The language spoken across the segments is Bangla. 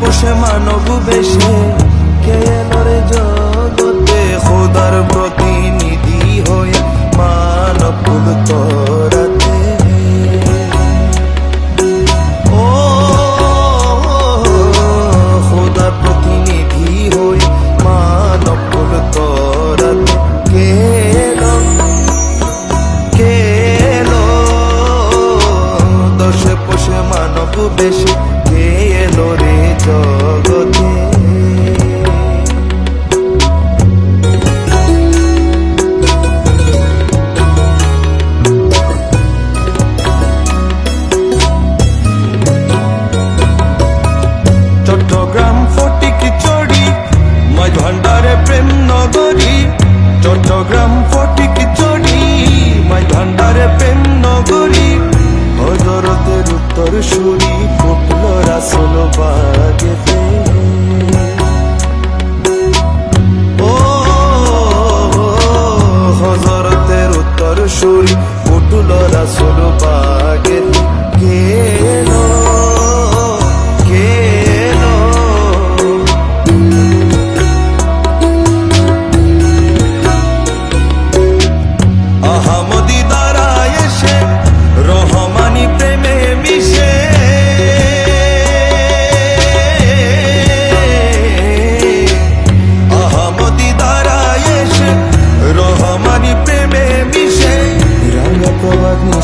পোষে মানব বেশে। কে এলোরে জগতে? খোদার প্রতিনিধি হয়ে মানব কুল করাতে ও, খোদার প্রতিনিধি হয়ে মানব করাতে কে কে দশে পোষে মানব বেশে।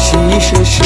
洗衣水是